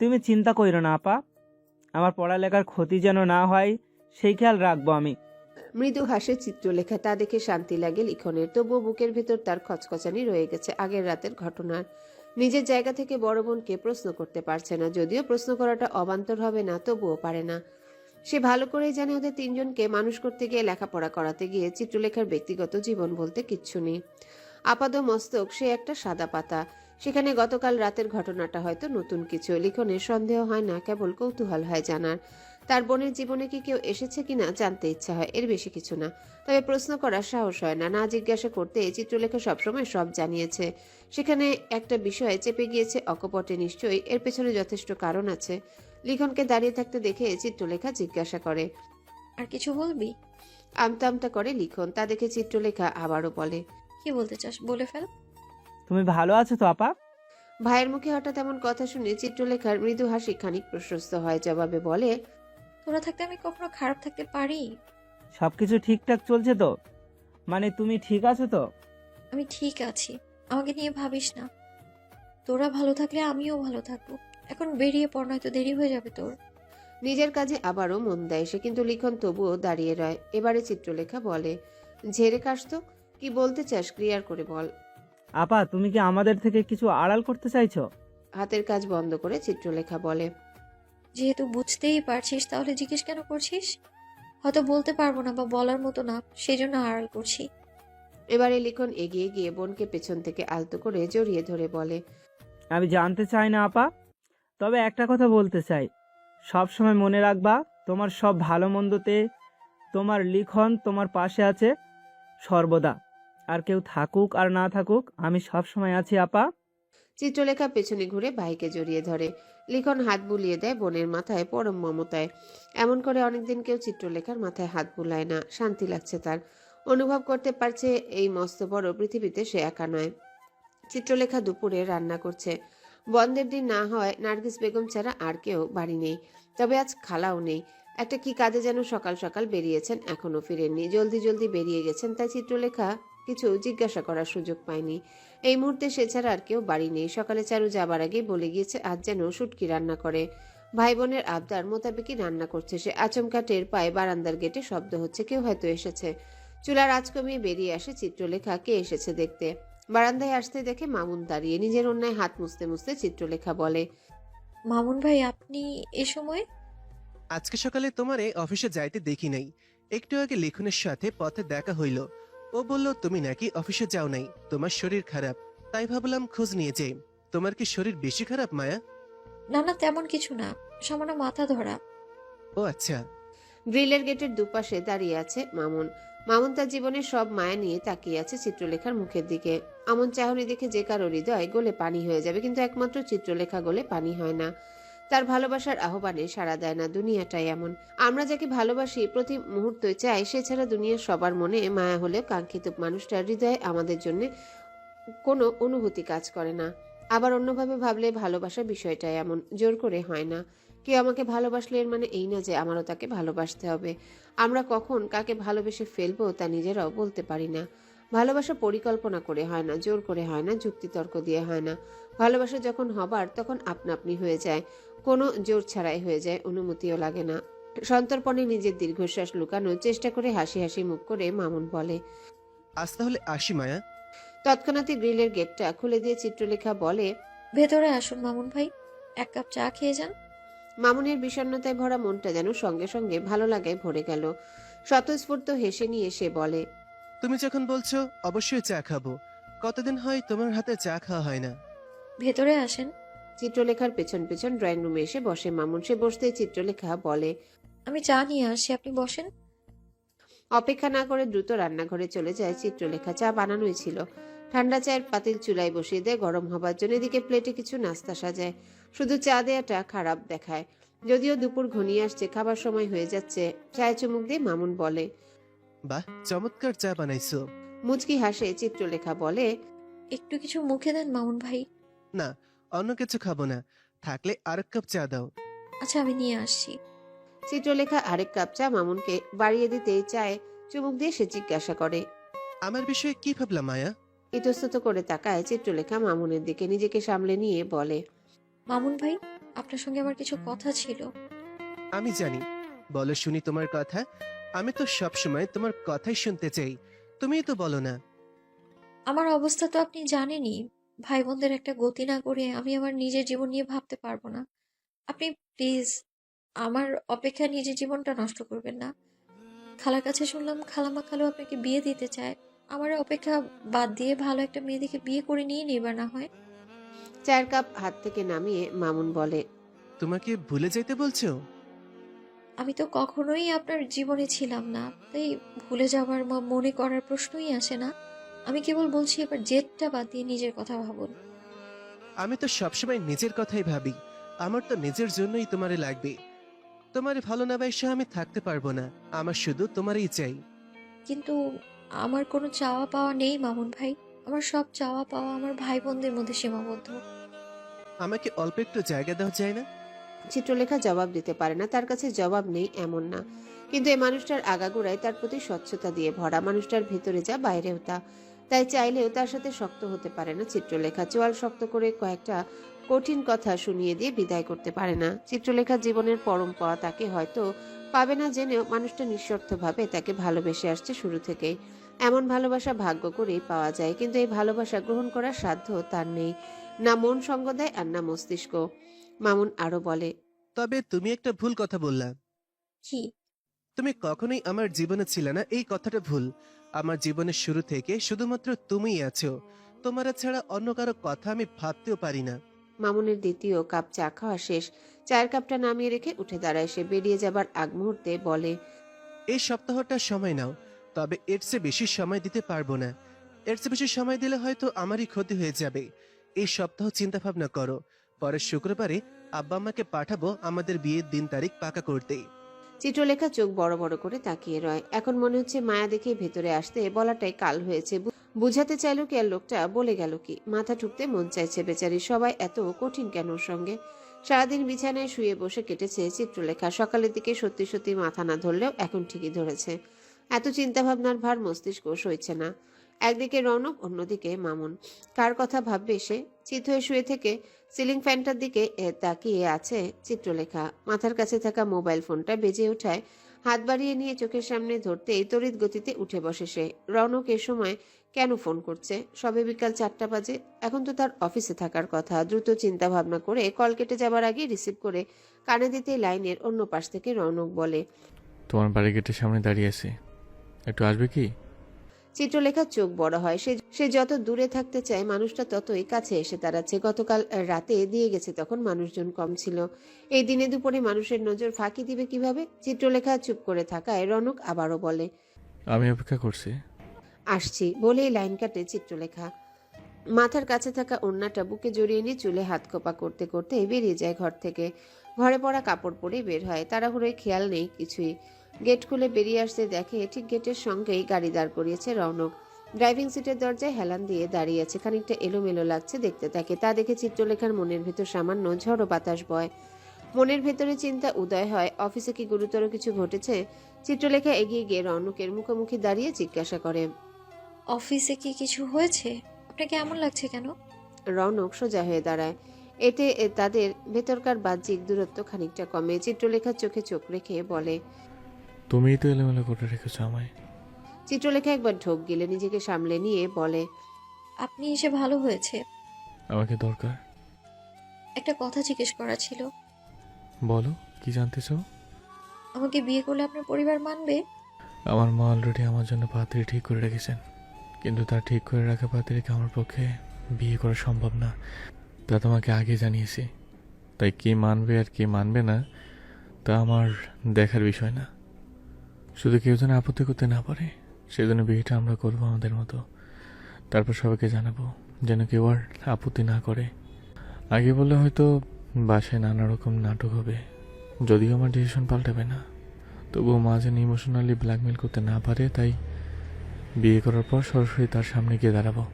তুমি চিন্তা কইরো না, আপা। আমার পড়ালেখার ক্ষতি যেন না হয়, সেই খেয়াল রাখব আমি। মৃদু হাসে চিত্রলেখা। তা দেখে শান্তি লাগে লিখনের। তবুও বুকের ভেতর তার খচখচানি রয়ে গেছে আগের রাতের ঘটনার। নিজের জায়গা থেকে বড় বোনকে প্রশ্ন করতে পারছে না। যদিও প্রশ্ন করাটা অবান্তর হবে না, তবুও পারে না। সে ভালো করেই জানে ওদের তিনজনকে মানুষ করতে গিয়ে লেখাপড়া করাতে গিয়ে চিত্রলেখার ব্যক্তিগত জীবন বলতে কিচ্ছু নেই। আপাদ মস্তক সে একটা সাদা পাতা। সেখানে গতকাল রাতের ঘটনাটা হয়তো নতুন কিছু। লিখনের সন্দেহ হয় না কেবল কৌতূহল হয় জানার। তার বোনের জীবনে কি কেউ এসেছে কিনা জানতে ইচ্ছা হয় এর বেশি কিছু না। তবে প্রশ্ন করার সাহস হয় না। না জিজ্ঞাসা করতে চিত্রলেখা সবসময় সব জানিয়েছে। সেখানে একটা বিষয়ে চেপে গিয়েছে অকপটে নিশ্চয়ই এর পেছনে যথেষ্ট কারণ আছে। লিখনকে দাঁড়িয়ে থাকতে দেখে চিত্রলেখা জিজ্ঞাসা করে। আর কিছু বলবি? আমতা আমতা করে লিখন তা দেখে চিত্রলেখা আবারও বলে। কি বলতে চাস? বলে ফেল। তুমি ভালো আছো তো আপা? ভাইয়ের মুখে হঠাৎ এমন কথা শুনে চিত্রলেখার মৃদু হাসি খানিক প্রশস্ত হয় জবাবে বলে তোরা থাকতে আমি কখনো খারাপ থাকতে পারি? সব কিছু ঠিকঠাক চলছে তো? মানে তুমি ঠিক আছো তো? আমি ঠিক আছি আমাকে নিয়ে ভাবিস না। তোরা ভালো থাকলে আমিও ভালো থাকব। এখন বেরিয়ে পড় নয়তো দেরি হয়ে যাবে তোর। নিজের কাজে আবারও মন দেয় সে কিন্তু লিখন তবুও দাঁড়িয়ে রয়। এবারে চিত্রলেখা বলে ঝেড়ে কাশ তো? কি বলতে চাস? ক্লিয়ার করে বল। আপা তুমি কি আমাদের থেকে কিছু আড়াল করতে চাইছো? হাতের কাজ বন্ধ করে চিত্রলেখা বলে যেহেতু বুঝতেই পারছিস তাহলে জিজ্ঞেস কেন করছিস? হয়তো বলতে পারব না বা বলার মতো না সেই জন্য আড়াল করছি। এবারে লিখন এগিয়ে গিয়ে বোনকে পেছন থেকে আলতো করে জড়িয়ে ধরে বলে আমি জানতে চাই না আপা। তবে একটা কথা বলতে চাই। সব সময় মনে রাখবা তোমার সব ভালো মন্দতে তোমার লিখন তোমার পাশে আছে সর্বদা। আর কেউ থাকুক আর না থাকুক, আমি সব সময় আছি, আপা। চিত্রলেখা পেছনে ঘুরে ভাইকে জড়িয়ে ধরে। লিখন হাত বুলিয়ে দেয় বোনের মাথায়, পরম মমতায়। এমন করে অনেকদিন কেউ চিত্রলেখার মাথায় হাত বুলায় না, শান্তি লাগছে তার। অনুভব করতে পারছে এই মস্ত বড় পৃথিবীতে সে একা নয়। চিত্রলেখা দুপুরে রান্না করছে। বন্ধের দিন না হয়, নার্গিস বেগম ছাড়া আর কেউ বাড়ি নেই। তবে আজ খালাও নেই। একটা কি কাজে যেন সকাল সকাল বেরিয়েছেন, এখনও ফিরেননি। জলদি জলদি বেরিয়ে গেছেন, তাই চিত্রলেখা কিছু জিজ্ঞাসা করার সুযোগ পায়নি। এই মুহূর্তে সে ছাড়া আর কেউ বাড়ি নেই। সকালে চারু যাবার আগেই বলে গিয়েছে আজ যেন শুটকি রান্না করে। ভাই বোনের আবদার মোতাবেকই রান্না করছে সে। আচমকা টের পায় বারান্দার গেটে শব্দ হচ্ছে কেউ হয়তো এসেছে। চুলার আঁচ কমিয়ে বেরিয়ে আসে চিত্রলেখা কে এসেছে দেখতে? বারান্দায় আসতে দেখে মামুন দাঁড়িয়ে নিজের অন্যায় হাত মুছতে মুছতে চিত্রলেখা বলে মামুন ভাই আপনি এ সময়? আজকে সকালে তোমারে অফিসে যাইতে দেখি নাই। একটু আগে লিখনের সাথে পথে দেখা হইল। ও বলল তুমি নাকি অফিসে যাও নাই? তোমার শরীর খারাপ। তাই ভাবলাম খোঁজ নিয়ে যাই। তোমার কি শরীর বেশি খারাপ মায়া? না না তেমন কিছু না। সামান্য মাথা ধরা। ও আচ্ছা। গ্রিলের গেটের দুপাশে দাঁড়িয়ে আছে মামুন। মামুন তার জীবনের সব মায়া নিয়ে তাকিয়ে আছে চিত্রলেখার মুখের দিকে। আমন চাহনি দেখে যে কারও হৃদয় গোলে পানি হয়ে যাবে কিন্তু একমাত্র চিত্রলেখা গোলে পানি হয় না। তার ভালোবাসার আহ্বানে সাড়া দেয় না, দুনিয়াটাই এমন। আমরা যাকে ভালোবাসি, প্রতি মুহূর্তে চাই, সে ছাড়া দুনিয়ার সবার মনে মায়া হলেও কাঙ্ক্ষিত মানুষটার হৃদয়ে আমাদের জন্য কোনো অনুভূতি কাজ করে না। আবার অন্যভাবে ভাবলে ভালোবাসা বিষয়টা এমন, জোর করে হয় না। কেউ আমাকে ভালোবাসলে এর মানে এই না যে আমারও তাকে ভালোবাসতে হবে। আমরা কখন কাকে ভালোবেসে ফেলব তা নিজেরাও বলতে পারি না। ভালোবাসা পরিকল্পনা করে হয় না জোর করে হয় না যুক্তিতর্ক দিয়ে হয় না। ভালোবাসা যখন হবার তখন আপনা আপনি হয়ে যায়। কোনো জোর ছাড়াই হয়ে যায় অনুমতিও লাগে না। সন্তর্পণে নিজের দীর্ঘশ্বাস লুকানোর চেষ্টা করে হাসি হাসি মুখ করে মামুন বলে। আজ তাহলে আসি মায়া। তৎক্ষণাৎই গ্রিলের গেটটা খুলে দিয়ে চিত্রলেখা বলে ভেতরে আসুন মামুন ভাই এক কাপ চা খেয়ে যান। মামুনের বিষণ্ণতায় ভরা মনটা যেন সঙ্গে সঙ্গে ভালো লাগায় ভরে গেল। স্বতঃস্ফূর্ত হেসে নিয়ে সে বলে তুমি যখন বলছো অবশ্যই চা খাব। কতদিন হয় তোমার হাতে চা খাওয়া হয় না? ভেতরে আসেন। চিত্রলেখার পেছন পেছন ড্রয়িং রুমে এসে বসে। মামুন সে বসতেই চিত্রলেখা বলে আমি চা নিয়ে আসি আপনি বসেন। অপেক্ষা না করে দ্রুত রান্নাঘরে চলে যায় চিত্রলেখা। চা বানানোই ছিল। ঠান্ডা চায়ের পাতিল চুলায় বসিয়ে দেয় গরম হবার জন্য এদিকে প্লেটে কিছু নাস্তা সাজায়। শুধু চা দেয়াটা খারাপ দেখায়। যদিও দুপুর ঘনিয়ে আসছে খাবার সময় হয়ে যাচ্ছে। চায়ে চুমুক দিয়ে মামুন বলে বাহ চমৎকার চা বানাইছো। মুচকি হাসে চিত্রলেখা বলে একটু কিছু মুখে দেন মামুন ভাই। না অন্য কিছু খাব না থাকলে আরেক কাপ চা দাও। আচ্ছা আমি নিয়ে আসছি। চিত্রলেখা আরেক কাপ চা মামুনকে বাড়িয়ে দিতে চায় চুমুক দিয়ে সে জিজ্ঞাসা করে। আমার বিষয়ে কি ভাবলা মায়া? ইতস্তত করে তাকায় চিত্রলেখা মামুনের দিকে নিজেকে সামলে নিয়ে বলে মামুন ভাই আপনার সঙ্গে আমার কিছু কথা ছিল। আমি জানি বলো শুনি তোমার কথা আমি তো সবসময় তোমার কথাই শুনতে চাই। তুমিই তো বলো না। আমার অবস্থা তো আপনি জানেনই। ভাই বোনদের একটা গতি না করে আমি আমার নিজের জীবন নিয়ে ভাবতে পারব না। আপনি প্লিজ আমার অপেক্ষা নিজের জীবনটা নষ্ট করবেন না। খালার কাছে শুনলাম খালামা খালু আপনাকে বিয়ে দিতে চায়। আমার অপেক্ষা বাদ দিয়ে ভালো একটা মেয়ে দেখে বিয়ে করে নিয়ে নেবার না হয়। চায়ের কাপ হাত থেকে নামিয়ে মামুন বলে তোমাকে ভুলে যেতে বলছো? আমি তো কখনোই আপনার জীবনে ছিলাম না। তাই ভুলে যাবার বা মনে করার প্রশ্নই আসে না। আমি কেবল বলছি এবার জেদটা বাদ দিয়ে নিজের কথা ভাবুন। আমি তো সবসময় নিজের কথাই ভাবি। আমার তো নিজের জন্যই তোমারে লাগবে। তোমার ভালো না বাইসা আমি থাকতে পারব না। আমার শুধু তোমারই চাই। কিন্তু আমার কোনো চাওয়া পাওয়া নেই মামুন ভাই। আমার সব চাওয়া পাওয়া আমার ভাই বোনদের মধ্যে সীমাবদ্ধ। আমাকে অল্প একটু জায়গা দেওয়া যায় না চিত্রলেখা জবাব দিতে পারে না, তার কাছে জবাব নেই এমন না। কিন্তু এই মানুষটার আগাগোড়ায় তার প্রতি স্বচ্ছতা দিয়ে ভরা, মানুষটার ভিতরে যা, বাইরেও তা। তাই চাইলেও তার সাথে শক্ত হতে পারে না চিত্রলেখা। চোয়াল শক্ত করে কয়েকটা কঠিন কথা শুনিয়ে দিয়ে বিদায় করতে পারে না। চিত্রলেখার জীবনের পরম্পরা তাকে হয়তো পাবে না জেনেও মানুষটা নিঃস্বার্থভাবে তাকে ভালোবেসে আসছে শুরু থেকেই। এমন ভালোবাসা ভাগ্য করেই পাওয়া যায়, কিন্তু এই ভালোবাসা গ্রহণ করার সাধ্য তার নেই। না মন সঙ্গ দেয় আর না মস্তিষ্ক। মামুন আরও বলে তবে তুমি একটা ভুল কথা বললা। কি? তুমি কখনোই আমার জীবনে ছিলে না এই কথাটা ভুল। আমার জীবনের শুরু থেকে শুধুমাত্র তুমিই আছো। তোমার ছাড়া অন্য কারও কথা আমি ভাবতেও পারি না। মামুনের দ্বিতীয় কাপ চা খাওয়া শেষ। চায়ের কাপটা নামিয়ে রেখে উঠে দাঁড়ায় সে। বেরিয়ে যাবার আগ মুহূর্তে বলে এই সপ্তাহটা সময় নাও তবে এর চেয়ে বেশি সময় দিতে পারব না। এর চেয়ে বেশি সময় দিলে হয়তো আমারই ক্ষতি হয়ে যাবে। এই সপ্তাহ চিন্তা ভাবনা করো। পরের শুক্রবারে আব্বা আম্মাকে পাঠাবো আমাদের বিয়ের দিন তারিখ পাকা করতে। চিত্রলেখা চোখ বড় বড় করে তাকিয়ে রয়। এখন মনে হচ্ছে মায়া দেখে ভেতরে আসতে বলাটাই কাল হয়েছে। বুঝাতে চাইলো কি আর লোকটা বলে গেল কি? মাথা ঠুকতে মন চাইছে বেচারি। সবাই এত কঠিন কেন সঙ্গে? সারাদিন বিছানায় শুয়ে বসে কেটেছে চিত্রলেখা। সকালের দিকে সত্যি সত্যি মাথা না ধরলেও এখন ঠিকই ধরেছে। এত চিন্তা ভাবনার ভার মস্তিষ্ক সইছে না। একদিকে রৌনক, অন্যদিকে মামুন। কার কথা ভাববে সে? চিত হয়ে শুয়ে থেকে সিলিং ফ্যানটার দিকে তাকিয়ে আছে চিত্রলেখা। মাথার কাছে থাকা মোবাইল ফোনটা বেজে ওঠায় হাত বাড়িয়ে নিয়ে চোখের সামনে ধরতেই তড়িৎ গতিতে উঠে বসে সে। রৌনক এ সময় কেন ফোন করছে? সবে বিকাল চারটা বাজে। এখন তো তার অফিসে থাকার কথা। দ্রুত চিন্তা ভাবনা করে কল কেটে যাবার আগে রিসিভ করে কানে দিতে লাইনের অন্য পাশ থেকে রৌনক বলে, তোমার বাড়ি গেটের সামনে দাঁড়িয়ে আছি। একটু আসবে কি? চিত্রলেখার চোখ বড় হয়। সে সে যত দূরে থাকতে চায় মানুষটা ততই কাছে এসে দাঁড়াচ্ছে। গতকাল রাতে দিয়ে গেছে তখন মানুষজন কম ছিল। এই দিনে দুপুরে মানুষের নজর ফাঁকি দিবে কীভাবে? চিত্রলেখা চুপ করে থাকায় রনক আবারও বলে আমি অপেক্ষা করছি। আসছি বলেই লাইন কাটে চিত্রলেখা। মাথার কাছে থাকা ওড়নাটা বুকে জড়িয়ে নিয়ে চুলে হাত খোপা করতে করতে বেরিয়ে যায় ঘর থেকে। ঘরে পড়া কাপড় পরে বের হয়। তাড়াহুড়োয় খেয়াল নেই কিছুই। গেট খুলে বেরিয়ে আসতে দেখে ঠিক গেটের সঙ্গেই গাড়ি দাঁড় করিয়েছে রৌনক। ড্রাইভিং সিটের দরজায় হেলান দিয়ে দাঁড়িয়ে আছে। খানিকটা এলোমেলো লাগছে দেখতে তাকে। তা দেখে চিত্রলেখার মনের ভেতর সামান্য ঝড়ো বাতাস বয়। মনের ভেতরে চিন্তা উদয় হয় অফিসে কি গুরুতর কিছু ঘটেছে? চিত্রলেখা এগিয়ে গিয়ে রৌনকের মুখোমুখি দাঁড়িয়ে জিজ্ঞাসা করে। অফিসে কি কিছু হয়েছে? আপনাকে এমন লাগছে কেন? রৌনক সোজা হয়ে দাঁড়ায়। এতে তাদের ভেতরকার বাহ্যিক দূরত্ব খানিকটা কমে। চিত্রলেখার চোখে চোখ রেখে বলে তুমিই তো এলোমেলো করে রেখেছো আমায়। চিত্রলেখা একবার ঢোক গেলে নিজেকে সামলে নিয়ে বলে আপনি এসে ভালো হয়েছে। আমাকে দরকার। একটা কথা জিজ্ঞেস করা ছিল। বলো কি জানতে চাও? আমাকে বিয়ে করলে আপনার পরিবার মানবে? আমার মা অলরেডি আমার জন্য পাত্রী ঠিক করে রেখেছেন। কিন্তু তার ঠিক করে রাখা পাত্রীকে আমার পক্ষে বিয়ে করা সম্ভব না। তা তোমাকে আগে জানিয়েছি। তাই কে মানবে আর কে মানবে না তা আমার দেখার বিষয় না। শুধু কেউ যেন আপত্তি করতে না পারে, সেজন্য বিয়েটা আমরা করব আমাদের মতো। তারপর সবাইকে জানাব যেন কেউ আর আপত্তি না করে। আগে বললে হয়তো বাসায় নানা রকম নাটক হবে। যদিও আমার ডিসিশন পাল্টাবে না। তবুও মা যেন ইমোশনালি ব্ল্যাকমেল করতে না পারে, তাই বিয়ে করার পর সরাসরি তার সামনে গিয়ে দাঁড়াবো।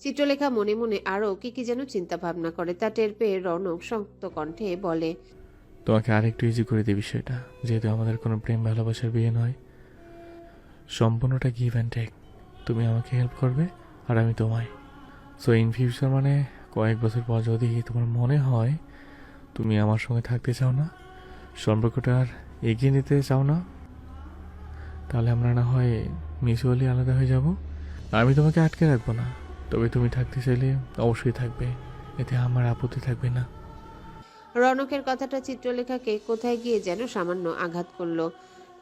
চিত্রলেখা মনে মনে আরও কি কি যেন চিন্তা ভাবনা করে, তা টের পেয়ে রৌনক শক্ত কণ্ঠে বলে তোমাকে আরেকটু ইজি করে দিই বিষয়টা। যেহেতু আমাদের কোনো প্রেম ভালোবাসার বিয়ে নয়, সম্পূর্ণটা গিভ অ্যান্ড টেক তুমি আমাকে হেল্প করবে আর আমি তোমায়। সো ইন ফিউচার মানে কয়েক বছর পর যদি তোমার মনে হয় তুমি আমার সঙ্গে থাকতে চাও না, সম্পর্কটা আর এগিয়ে নিতে চাও না, তাহলে আমরা না হয় মিউচুয়ালি আলাদা হয়ে যাব। আমি তোমাকে আটকে রাখব না, তবে তুমি থাকতে চাইলে অবশ্যই থাকবে। এতে আমার আপত্তি থাকবে না। রনকের কথাটা চিত্রলেখাকে কোথায় গিয়ে যেন সামান্য আঘাত করল?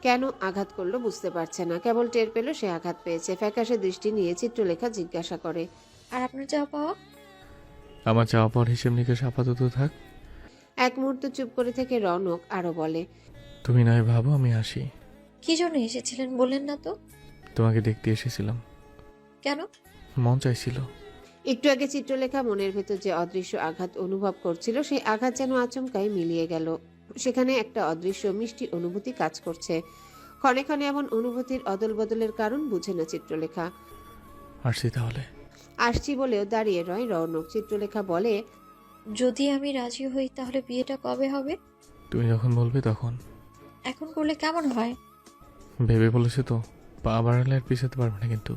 কেন আঘাত করল বুঝতে পারছে না। কেবল টের পেল সে আঘাত পেয়েছে। ফ্যাকাশে দৃষ্টি নিয়ে চিত্রলেখা জিজ্ঞাসা করে। আর আপনার যা পাওয়া? আমার চাওয়া পর হিসেব নিকেশ আপাতত থাক। এক মুহূর্ত চুপ করে থেকে রনক আরও বলে তুমি নয় ভাবো আমি আসি। কি জন্য এসেছিলেন বললেন না তো? তোমাকে দেখতে এসেছিলাম। কেন? মন চাইছিল। একটু আগে চিত্রলেখা মনের ভেতর যে অদৃশ্য আঘাত অনুভব করছিল সেই আঘাত যেন আচমকাই মিলিয়ে গেল। সেখানে একটা অদৃশ্য মিষ্টি অনুভূতি কাজ করছে। ক্ষণে ক্ষণে এমন অনুভূতির অদল বদলের কারণ বুঝে না চিত্রলেখা। আসছি তাহলে। আসছি বলেও দাঁড়িয়ে রয় রৌনক। চিত্রলেখা বলে যদি আমি রাজি হই তাহলে বিয়েটা কবে হবে? তুমি যখন বলবে তখন। এখন করলে কেমন হয়? ভেবে বলেছে তো পা বাড়ালে আর পিছাতে পারবে না কিন্তু।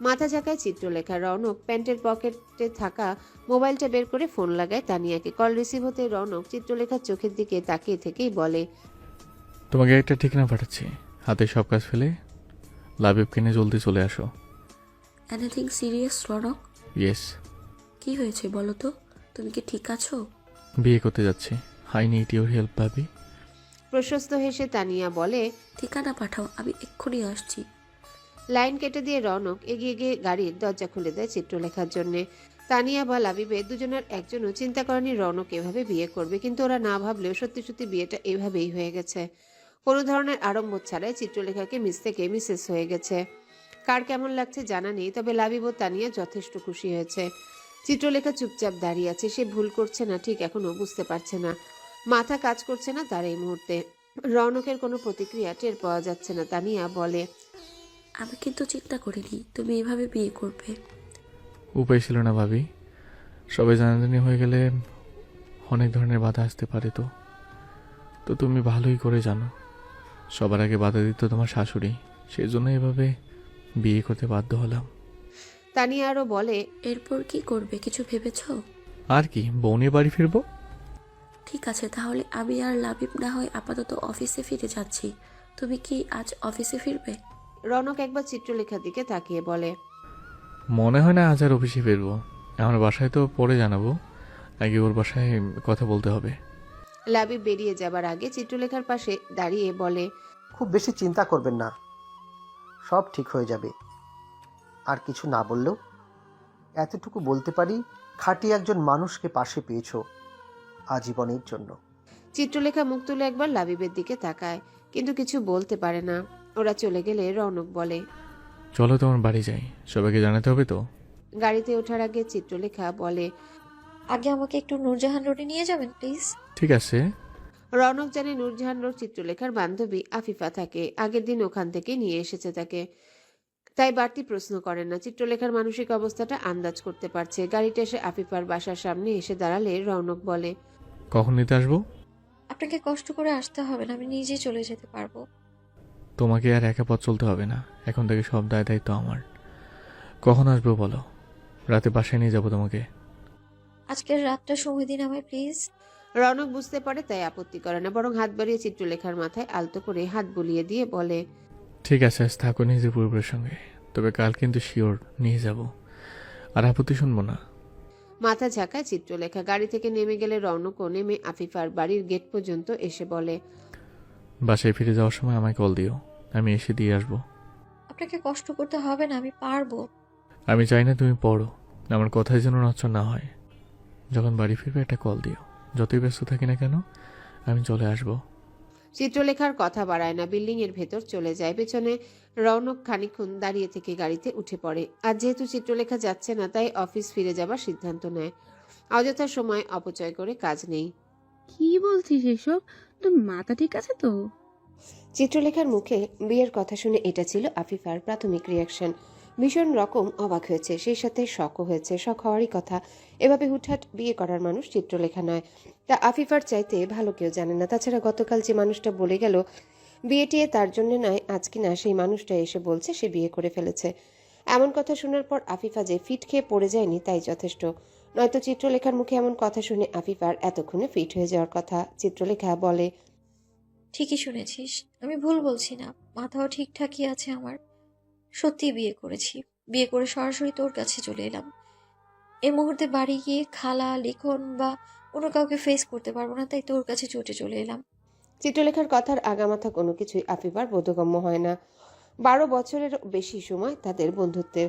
মাথা ঝাঁকায় চিত্রলেখা রৌনক প্যান্টের পকেটে থাকা মোবাইলটা বের করে ফোন লাগায় তানিয়াকে। কল রিসিভ হতে রৌনক চিত্রলেখার চোখের দিকে তাকিয়ে থেকেই বলে তোমাকে একটা ঠিকানা পাঠাচ্ছি। হাতে সব কাজ ফেলে লাবিব কিনে জলদি চলে আসো। Anything serious Raunak? ইয়েস কি হয়েছে বলো তো? তুমি কি ঠিক আছো? বিয়ে করতে যাচ্ছি। হাই নিড ইউর হেল্প ভাবি। প্রশস্ত হেসে তানিয়া বলে ঠিকানা পাঠাও আমি এক্ষুনি আসছি। লাইন কেটে দিয়ে রনক এগিয়ে গিয়ে গাড়ির দরজা খুলে দেয় চিত্রলেখার জন্য। তানিয়া বা লাবিবে দুজনের একজনও চিন্তা করেনি রনক এভাবে বিয়ে করবে, কিন্তু ওরা না ভাবলেও সত্যি সত্যি বিয়েটা এভাবেই হয়ে গেছে। কোনো ধরনের আড়ম্বর ছাড়াই চিত্রলেখাকে মিস থেকে মিসেস হয়ে গেছে। কার কেমন লাগছে জানা নেই, তবে লাবিব তানিয়া যথেষ্ট খুশি হয়েছে। চিত্রলেখা চুপচাপ দাঁড়িয়ে আছে, সে ভুল করছে না, ঠিক এখনও বুঝতে পারছে না। মাথা কাজ করছে না তার এই মুহূর্তে। রৌনকের কোনো প্রতিক্রিয়া টের পাওয়া যাচ্ছে না, তানিয়া বলে। আমি কিন্তু চিন্তা করিনি তুমি এভাবে বিয়ে করবে। উপায় ছিল না ভাবি। সবাই জানাজানি হয়ে গেলে অনেক ধরনের বাধা আসতে পারে তো। তো তুমি ভালোই করে জানো সবার আগে বাধা দিত তোমার শাশুড়ি সেই জন্য এভাবে বিয়ে করতে বাধ্য হলাম। তানিয়া আরও বলে এরপর কি করবে কিছু ভেবেছো? আর কি বউ বাড়ি ফিরবো? ঠিক আছে তাহলে আমি আর লাবিব না হয় আপাতত অফিসে ফিরে যাচ্ছি। তুমি কি আজ অফিসে ফিরবে? রনক একবার চিত্রলেখার দিকে তাকিয়ে বলে মনে হয় না আজ আর অফিসে ফিরবো। আমার বাসায় তো পরে জানাব। আগে ওর বাসায় কথা বলতে হবে। লাবি বেরিয়ে যাবার আগে চিত্রলেখার পাশে দাঁড়িয়ে বলে খুব বেশি চিন্তা করবেন না। সব ঠিক হয়ে যাবে। আর কিছু না বললেও এতটুকু বলতে পারি খাঁটি একজন মানুষকে পাশে পেয়েছ আজীবনের জন্য। চিত্রলেখা মুখ তুলে একবার লাবিবের দিকে তাকায় কিন্তু কিছু বলতে পারে না। ওরা চলে গেলে রনক বলে চলো তোমার বাড়ি যাই সবাইকে জানাতে হবে তো? গাড়িতে ওঠার আগে চিত্রলেখা বলে আগে আমাকে একটু নূরজাহান রোডে নিয়ে যাবেন প্লিজ? ঠিক আছে। রনক জানে নূরজাহান রোড চিত্রলেখার বান্ধবী আফিফা থাকে আগের দিন ওখান থেকে নিয়ে এসেছে তাকে। তাই বাড়তি প্রশ্ন করেন না চিত্রলেখার মানসিক অবস্থাটা আন্দাজ করতে পারছে। গাড়িটা এসে আফিফার বাসার সামনে এসে দাঁড়ালে রৌনক বলে কখন নিতে আসব? আপনাকে কষ্ট করে আসতে হবে না আমি নিজে চলে যেতে পারব। তোমাকে আর একা পথ চলতে হবে না। এখন থেকে সব দায় দায়িত্ব আমার। কখন আসব বলো? রাতে বাসায় নিয়ে যাব তোমাকে। আজকের রাতটা সময় দিন আমায় প্লিজ। রনক বুঝতে পারে তাই আপত্তি করে না বরং হাত বাড়িয়ে চিত্রলেখার মাথায় আলতো করে হাত বুলিয়ে দিয়ে বলে ঠিক আছে আজ থাকো নিজের পরিবারের সঙ্গে। তবে কাল কিন্তু শিওর নিয়ে যাব। আর আপত্তি শুনব না। মাথা ঝাঁকায় চিত্রলেখা গাড়ি থেকে নেমে গেলে রৌনকও নেমে আফিফার বাড়ির গেট পর্যন্ত এসে বলে বাসায় ফিরে যাওয়ার সময় আমায় কল দিও। আমি এসে দিয়ে আসব। আপনাকে কষ্ট করতে হবে না আমি পারব। আমি চাই না তুমি পড়ো। আমার কথাই যেন নচ্চর না হয়। যখন বাড়ি ফিরবে একটা কল দিও। যতই ব্যস্ত থাকি না কেন আমি চলে আসব। চিত্রলেখার কথা বাড়ায় না বিল্ডিং এর ভেতর চলে যায়। পেছনে রৌনক খানিক্ষণ দাঁড়িয়ে থেকে গাড়িতে উঠে পড়ে। আর যেহেতু চিত্রলেখা যাচ্ছে না তাই অফিস ফিরে যাবার সিদ্ধান্ত নেয়। অযথা সময় অপচয় করে কাজ নেই। কি বলছিস এসব? তোর মাথা ঠিক আছে তো? চিত্রলেখার মুখে বিয়ের কথা শুনে এটা ছিল আফিফার প্রাথমিক রিয়াকশন ভীষণ রকম অবাক হয়েছে, সেই সাথে শখও হয়েছে শখ হওয়ারই কথা। এভাবে হুটহাট বিয়ে করার মানুষ চিত্রলেখা নয়। তা আফিফার চাইতে ভালো কেউ জানে না। তাছাড়া গতকাল যে মানুষটা বলে গেল বিয়েটিয়ে তার জন্য নয়, আজ কিনা সেই মানুষটা এসে বলছে সে বিয়ে করে ফেলেছে। এমন কথা শোনার পর আফিফা যে ফিট খেয়ে পড়ে যায়নি, তাই যথেষ্ট। নয়তো চিত্রলেখার মুখে এমন কথা শুনে আফিফার এতক্ষণে ফিট হয়ে যাওয়ার কথা চিত্রলেখা বলে। ঠিকই শুনেছিস, আমি ভুল বলছি না, মাথাও ঠিকঠাকই আছে আমার। সত্যি বিয়ে করেছি, বিয়ে করে সরাসরি তোর কাছে চলে এলাম। এই মুহূর্তে বাড়ি গিয়ে খালা, লিখন বা অন্য কাউকে ফেস করতে পারব না, তাই তোর কাছে চটে চলে এলাম। চিত্রলেখার কথার আগামাথা কোনো কিছুই আফিফার বোধগম্য হয় না। বারো বছরের বেশি সময় তাদের বন্ধুত্বের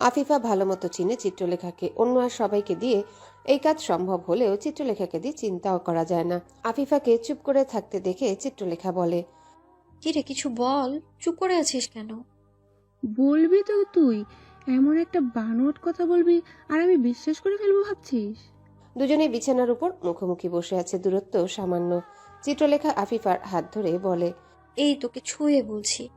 আফিফা ভালো মতো চিনে চিত্রলেখাকে অন্য আর সবাইকে দিয়ে এই কাজ সম্ভব হলেও চিত্রলেখাকে দিয়ে চিন্তাও করা যায় না। আফিফাকে চুপ করে থাকতে দেখে চিত্রলেখা বলে কি রে কিছু বল? চুপ করে আছিস কেন? বলবি তো তুই এমন একটা বানোয়াট কথা বলবি আর আমি বিশ্বাস করে ফেলব ভাবছিস? দুজনে বিছানার উপর মুখোমুখি বসে আছে দূরত্ব সামান্য। চিত্রলেখা আফিফার হাত ধরে বলে এই তোকে ছুঁয়ে বলছি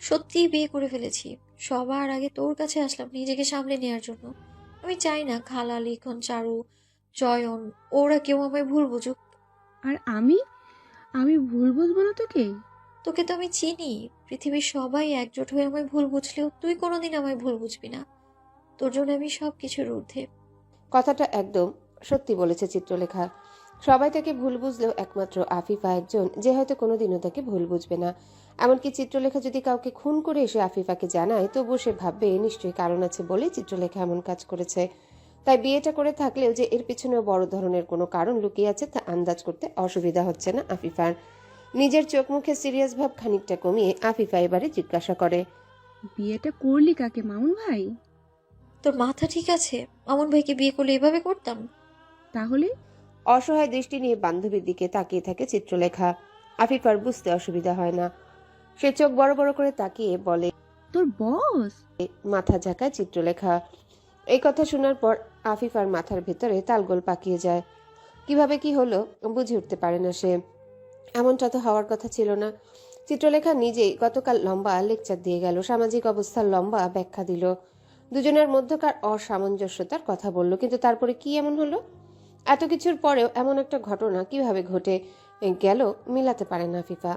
সত্যিই বিয়ে করে ফেলেছি। সবার আগে তোর কাছে আসলাম নিজেকে সামলে নেওয়ার জন্য। আমি চাই না খালা লিখন চারু চয়ন ওরা কেউ আমায় ভুল বুঝুক। আর আমি? আমি ভুল বুঝব না তোকে? তোকে তো আমি চিনি। পৃথিবীর সবাই একজোট হয়ে আমায় ভুল বুঝলেও তুই কোনোদিন আমায় ভুল বুঝবি না। তোর জন্য আমি সব কিছুর ঊর্ধ্বে। কথাটা একদম সত্যি বলেছে চিত্রলেখা। সবাই তাকে ভুল বুঝলেও একমাত্র আফিফা একজন যে হয়তো কোনোদিনও তাকে ভুল বুঝবে না। এমনকি চিত্রলেখা যদি কাউকে খুন করে এসে আফিফাকে জানায় তবুও সে ভাববে নিশ্চয়ই কারণ আছে বলে চিত্রলেখা এমন কাজ করেছে। তাই বিয়েটা করে থাকলেও যে এর পিছনেও বড় ধরনের কোনো কারণ লুকিয়ে আছে তা আন্দাজ করতে অসুবিধা হচ্ছে না আফিফার। নিজের চোখ মুখে সিরিয়াস ভাব খানিকটা কমিয়ে আফিফা এবারে জিজ্ঞাসা করে বিয়েটা করলি কাকে মামুন ভাই? তোর মাথা ঠিক আছে। মামুন ভাইকে বিয়ে করলে এভাবে করতাম? তাহলে? অসহায় দৃষ্টি নিয়ে বান্ধবীর দিকে তাকিয়ে থাকে চিত্রলেখা। আফিফার বুঝতে অসুবিধা হয় না। সে চোখ বড় বড় করে তাকিয়ে বলে তোর বস? মাথা ঝাঁকায় চিত্রলেখা। এই কথা শোনার পর আফিফার মাথার ভেতরে তালগোল পাকিয়ে যায়। কীভাবে কি হলো বুঝে উঠতে পারে না সে। এমনটা তো হওয়ার কথা ছিল না। চিত্রলেখা নিজেই গতকাল লম্বা লেকচার দিয়ে গেল সামাজিক অবস্থার লম্বা ব্যাখ্যা দিল। দুজনের মধ্যকার অসামঞ্জস্যতার কথা বলল কিন্তু তারপরে কি এমন হলো? এত কিছুর পরেও এমন একটা ঘটনা কীভাবে ঘটে গেল মিলাতে পারে না ফিফা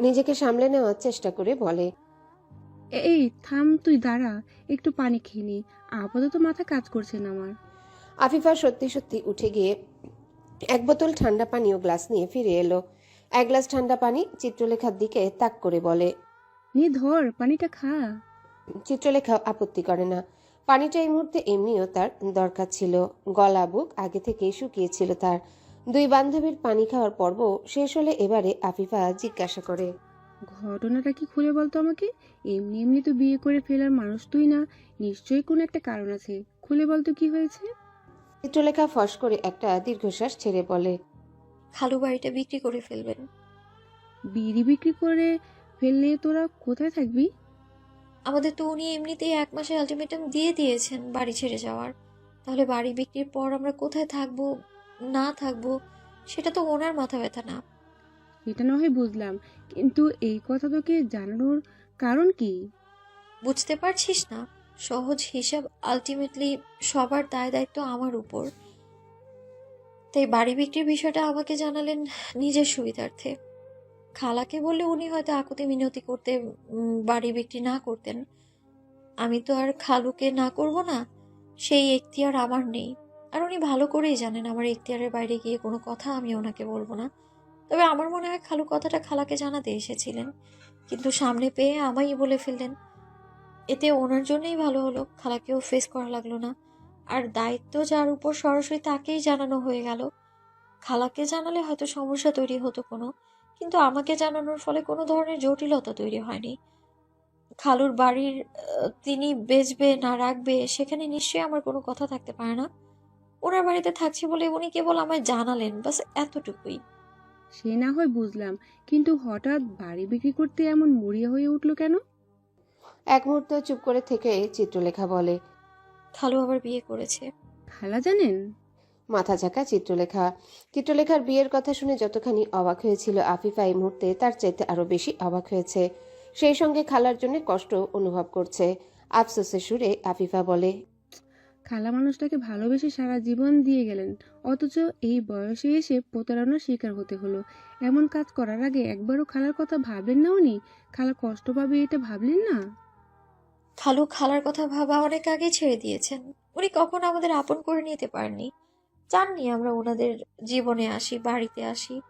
নিজেকে সামলে নেওয়ার চেষ্টা করে বলে এই থাম তুই দাঁড়া একটু পানি খেয়ে নি। আপাতত মাথা কাজ করছে না আমার। আফিফা সত্যি সত্যি উঠে গিয়ে এক বোতল ঠান্ডা পানি ও গ্লাস নিয়ে ফিরে এলো। এক গ্লাস ঠান্ডা পানি চিত্রলেখার দিকে তাক করে বলে নি ধর পানিটা খা। চিত্রলেখা আপত্তি করে না। পানিটা এই মুহূর্তে এমনিও তার দরকার ছিল। গলা বুক আগে থেকেই শুকিয়েছিল তার। দুই বান্ধবীর পানি খাওয়ার পর্ব শেষ হলে এবারে আফিফা জিজ্ঞাসা করে। ঘটনাটা কি খুলে বলতো আমাকে? এমনি এমনি তো বিয়ে করে ফেলার মানুষ তুই না। নিশ্চয়ই কোনো একটা কারণ আছে। খুলে বলতো কি হয়েছে? চিত্রলেখা ফস করে একটা দীর্ঘশ্বাস ছেড়ে বলে খালু বাড়িটা বিক্রি করে ফেলবেন। বিড়ি বিক্রি করে ফেললে তোরা কোথায় থাকবি? আমাদের তো উনি এমনিতেই এক মাসের আলটিমেটাম দিয়ে দিয়েছেন বাড়ি ছেড়ে যাওয়ার। তাহলে বাড়ি বিক্রির পর আমরা কোথায় থাকব? না থাকব সেটা তো ওনার মাথা ব্যথা না। এটা না হয় বুঝলাম কিন্তু এই কথা তোকে জানানোর কারণ কি? বুঝতে পারছিস না সহজ হিসাব আলটিমেটলি সবার দায় দায়িত্ব আমার উপর। তাই বাড়ি বিক্রির বিষয়টা আমাকে জানালেন নিজের সুবিধার্থে। খালাকে বললে উনি হয়তো আকুতি মিনতি করতে উম, বাড়ি বিক্রি না করতেন। আমি তো আর খালুকে না করব না সেই এখতিয়ার আমার নেই। আর উনি ভালো করেই জানেন আমার এখতিয়ারের বাইরে গিয়ে কোনো কথা আমি ওনাকে বলব না। তবে আমার মনে হয় খালু কথাটা খালাকে জানাতে এসেছিলেন। কিন্তু সামনে পেয়ে আমাই বলে ফেললেন। এতে ওনার জন্যই ভালো হলো, খালাকেও ফেস করা লাগল না। আর দায়িত্ব যার উপর সরাসরি তাকেই জানানো হয়ে গেল। খালাকে জানালে হয়তো সমস্যা তৈরি হতো কোনো, কিন্তু আমাকে জানানোর ফলে কোনো ধরনের জটিলতা তৈরি হয়নি। খালুর বাড়ির তিনি বেচবে না রাখবে, সেখানে নিশ্চয়ই আমার কোনো কথা থাকতে পারে না। ওনার বাড়িতে থাকছি বলে উনি কেবল আমায় জানালেন বাস এতটুকুই। সে না হয় বুঝলাম কিন্তু হঠাৎ বাড়ি বিক্রি করতে এমন মরিয়া হয়ে উঠল কেন? এক মুহূর্ত চুপ করে থেকে চিত্রলেখা বলে খালু আবার বিয়ে করেছে। খালা জানেন? মাথা ঝাঁকা চিত্রলেখা। চিত্রলেখার বিয়ের কথা শুনে যতখানি অবাক হয়েছিল আফিফা এই মুহূর্তে তার চাইতে আরও বেশি অবাক হয়েছে। সেই সঙ্গে খালার জন্য কষ্ট অনুভব করছে। আফসোসের সুরে আফিফা বলে খালা মানুষটাকে ভালোবেসে সারা জীবন দিয়ে গেলেন। অথচ এই বয়সে এসে প্রতারণার শিকার হতে হলো। এমন কাজ করার আগে একবারও খালার কথা ভাবলেন না উনি? খালা কষ্ট পাবে এটা ভাবলেন না? খালু খালার কথা ভাবা অনেক আগেই ছেড়ে দিয়েছেন। উনি কখন আমাদের আপন করে নিতে পারেননি। চাননি আমরা ওনাদের জীবনে আসি, বাড়িতে আসি।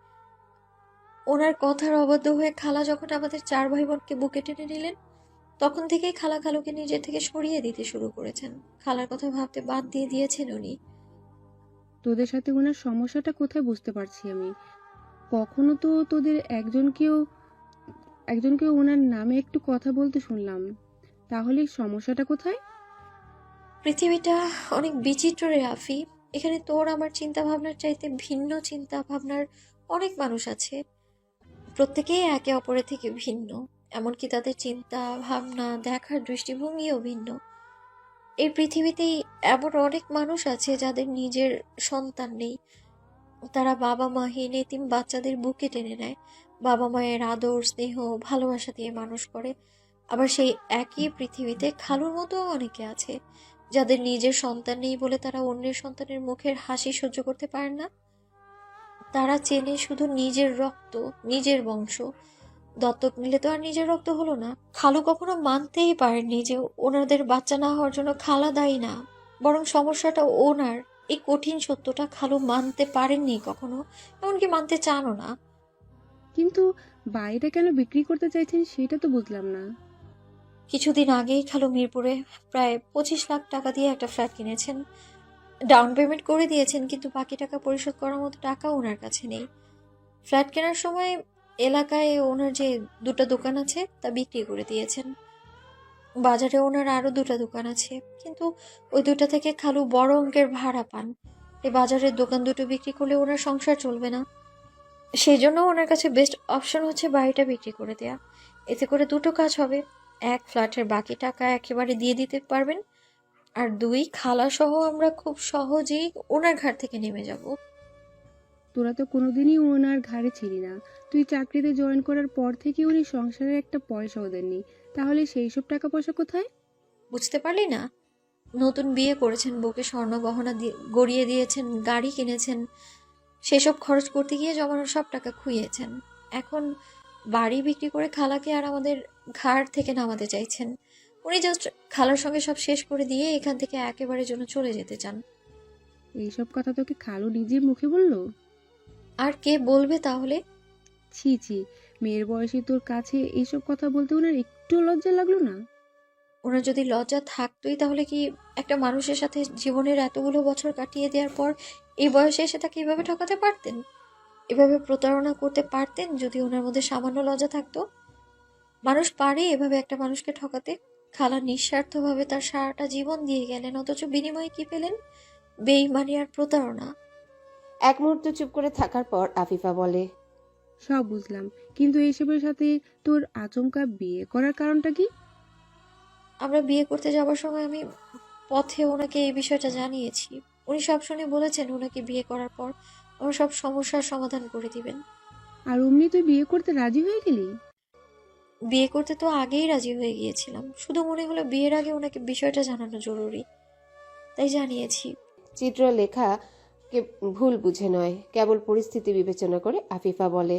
ওনার কথার অবাধ্য হয়ে খালা যখন আমাদের চার ভাই বোনকে বুকে টেনে নিলেন তখন থেকেই খালা খালুকে নিজের থেকে সরিয়ে দিতে শুরু করেছেন। খালার কথা ভাবতে বাদ দিয়ে দিয়েছেন উনি। তোদের সাথে ওনার সমস্যাটা কোথায় বুঝতে পারছি আমি? কখনো তো তোদের একজনকেও একজনকে ওনার নামে একটু কথা বলতে শুনলাম। তাহলে সমস্যাটা কোথায়? পৃথিবীটা অনেক বিচিত্র রে আফি। এখানে তোর আমার চিন্তা ভাবনার চাইতে ভিন্ন চিন্তা ভাবনার অনেক মানুষ আছে। প্রত্যেকেই একে অপরের থেকে ভিন্ন। এমনকি তাদের চিন্তা ভাবনা দেখার দৃষ্টিভঙ্গিও ভিন্ন। এই পৃথিবীতেই এমন অনেক মানুষ আছে যাদের নিজের সন্তান নেই। তারা বাবা মাহীন এতিম বাচ্চাদের বুকে টেনে নেয়। বাবা মায়ের আদর, স্নেহ, ভালোবাসা দিয়ে মানুষ করে। আবার সেই একই পৃথিবীতে খালুর মতো অনেকে আছে যাদের নিজের সন্তান নেই বলে তারা অন্যের সন্তানের মুখের হাসি সহ্য করতে পারে না। তারা চেনে শুধু নিজের রক্ত, নিজের বংশ দত্তক নিলে তো আর নিজের রক্ত হলো না। খালু কখনো মানতেই পারেননি যে ওনাদের বাচ্চা না হওয়ার জন্য খালা দায়ী না। বরং সমস্যাটা ওনার। এই কঠিন সত্যটা খালু মানতে পারেননি কখনো এমনকি মানতে চানও না। কিন্তু বাড়িটা কেন বিক্রি করতে চাইছেন সেটা তো বুঝলাম না। কিছুদিন আগেই খালু মিরপুরে প্রায় পঁচিশ লাখ টাকা দিয়ে একটা ফ্ল্যাট কিনেছেন। ডাউন পেমেন্ট করে দিয়েছেন কিন্তু বাকি টাকা পরিশোধ করার মতো টাকা ওনার কাছে নেই। ফ্ল্যাট কেনার সময় এলাকায় ওনার যে দুটো দোকান আছে, তা বিক্রি করে দিয়েছেন। বাজারে ওনার আরও দুটো দোকান আছে, কিন্তু ওই দুটো থেকে খালু বড় অঙ্কের ভাড়া পান। এই বাজারের দোকান দুটো বিক্রি করলে ওনার সংসার চলবে না। সেই জন্য ওনার কাছে বেস্ট অপশন হচ্ছে বাড়িটা বিক্রি করে দেয়া। এতে করে দুটো কাজ হবে। এক, ফ্ল্যাটের বাকি টাকা একেবারে দিয়ে দিতে পারবেন। আর দুই, খালাসহ আমরা খুব সহজেই ওনার ঘাট থেকে নেমে যাব। তোরা তো কোনোদিনই ওনার ঘাড়ে ছিলি না। তুই চাকরিতে জয়েন করার পর থেকে উনি সংসারের একটা পয়সাও দেননি। তাহলে সেই সব টাকা পয়সা কোথায়? বুঝতে পারলি না? নতুন বিয়ে করেছেন বউকে স্বর্ণ গহনা গড়িয়ে দিয়েছেন গাড়ি কিনেছেন সেসব খরচ করতে গিয়ে জমানো সব টাকা খুইয়েছেন। এখন বাড়ি বিক্রি করে খালাকে আর আমাদের ঘাড় থেকে নামাতে চাইছেন। উনি জাস্ট খালার সঙ্গে সব শেষ করে দিয়ে এখান থেকে একেবারে জন্য চলে যেতে চান। এইসব কথা তোকে খালু নিজের মুখে বলল? আর কে বলবে তাহলে? ছি ছি মেয়ের বয়সে তোর কাছে এইসব কথা বলতে ওনার একটু লজ্জা লাগল না? ওনার যদি লজ্জা থাকতোই তাহলে কি একটা মানুষের সাথে জীবনের এতগুলো বছর কাটিয়ে দেওয়ার পর এই বয়সে এসে তাকে এভাবে ঠকাতে পারতেন? এভাবে প্রতারণা করতে পারতেন যদি ওনার মধ্যে সামান্য লজ্জা থাকতো? মানুষ পারে এভাবে একটা মানুষকে ঠকাতে। খালা নিঃস্বার্থভাবে তার সারাটা জীবন দিয়ে গেলেন অথচ বিনিময়ে কি পেলেন? বেইমানি আর প্রতারণা। এক মুহূর্ত চুপ করে থাকার পর আফিফা বলে সব বুঝলাম কিন্তু এইসবের সাথে তোর আচমকা বিয়ে করার কারণটা কি? আমরা বিয়ে করতে যাওয়ার সময় আমি পথে ওনাকে এই বিষয়টা জানিয়েছি। উনি সব শুনে বলেছেন ওনাকে বিয়ে করার পর আমার সব সমস্যার সমাধান করে দিবেন। আর অমনি তুই বিয়ে করতে রাজি হয়ে গেলি? বিয়ে করতে তো আগেই রাজি হয়ে গিয়েছিলাম। শুধু মনে হলো বিয়ের আগে ওনাকে বিষয়টা জানানো জরুরি। তাই জানিয়েছি। চিত্রলেখাকে ভুল বুঝে নয়। কেবল পরিস্থিতি বিবেচনা করে আফিফা বলে